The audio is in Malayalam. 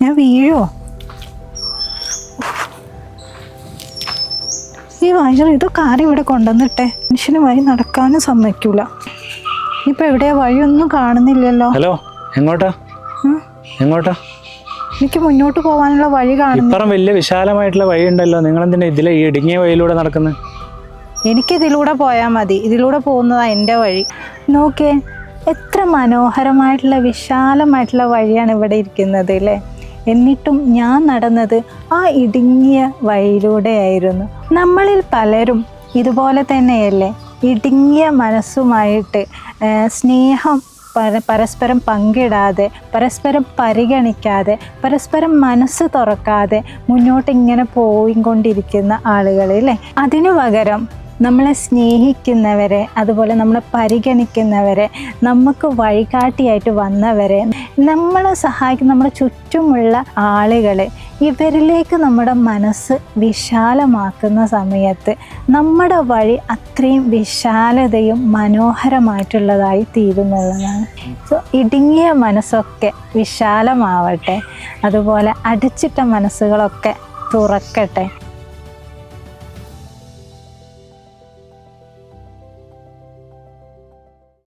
ഞാൻ വീഴോ ഈ വയർ ഇതൊക്കെ ആരും ഇവിടെ കൊണ്ടുവന്നിട്ടെ. മനുഷ്യന് വഴി നടക്കാനും സമ്മതിക്കൂല. ഇപ്പൊ എവിടെയാ വഴിയൊന്നും കാണുന്നില്ലല്ലോ. ഹലോ എങ്ങോട്ടാ? എങ്ങോട്ടാ? എനിക്ക് മുന്നോട്ട് പോകാനുള്ള വഴി കാണുന്നു ഇപ്പുറം വലിയ വിശാലമായിട്ടുള്ള വഴി ഉണ്ടല്ലോ നിങ്ങൾ എന്തിനാ ഇതിലെ ഈ ഇടുങ്ങിയ വഴിയിലൂടെ നടക്കുന്നത് എനിക്ക് ഇതിലൂടെ പോയാൽ മതി. ഇതിലൂടെ പോകുന്നതാ എന്റെ വഴി. നോക്കേ എത്ര മനോഹരമായിട്ടുള്ള വിശാലമായിട്ടുള്ള വഴിയാണ് ഇവിടെ ഇരിക്കുന്നത് അല്ലേ? എന്നിട്ടും ഞാൻ നടന്നത് ആ ഇടുങ്ങിയ വഴിയിലൂടെയായിരുന്നു. നമ്മളിൽ പലരും ഇതുപോലെ തന്നെയല്ലേ? ഇടുങ്ങിയ മനസ്സുമായിട്ട് സ്നേഹം പര- പരസ്പരം പങ്കിടാതെ പരസ്പരം പരിഗണിക്കാതെ പരസ്പരം മനസ്സ് തുറക്കാതെ മുന്നോട്ട് ഇങ്ങനെ പോയിക്കൊണ്ടിരിക്കുന്ന ആളുകളില്ലേ? അതിനു പകരം നമ്മളെ സ്നേഹിക്കുന്നവരെ അതുപോലെ നമ്മളെ പരിഗണിക്കുന്നവരെ നമുക്ക് വഴികാട്ടിയായിട്ട് വന്നവരെ നമ്മളെ സഹായിക്കുന്ന നമ്മുടെ ചുറ്റുമുള്ള ആളുകളെ ഇവരിലേക്ക് നമ്മുടെ മനസ്സ് വിശാലമാക്കുന്ന സമയത്ത് നമ്മുടെ വഴി അത്രയും വിശാലതയും മനോഹരമായിട്ടുള്ളതായി തീരുന്നുള്ളതാണ്. സോ ഇടുങ്ങിയ മനസ്സൊക്കെ വിശാലമാവട്ടെ അതുപോലെ അടച്ചിട്ട മനസ്സുകളൊക്കെ തുറക്കട്ടെ.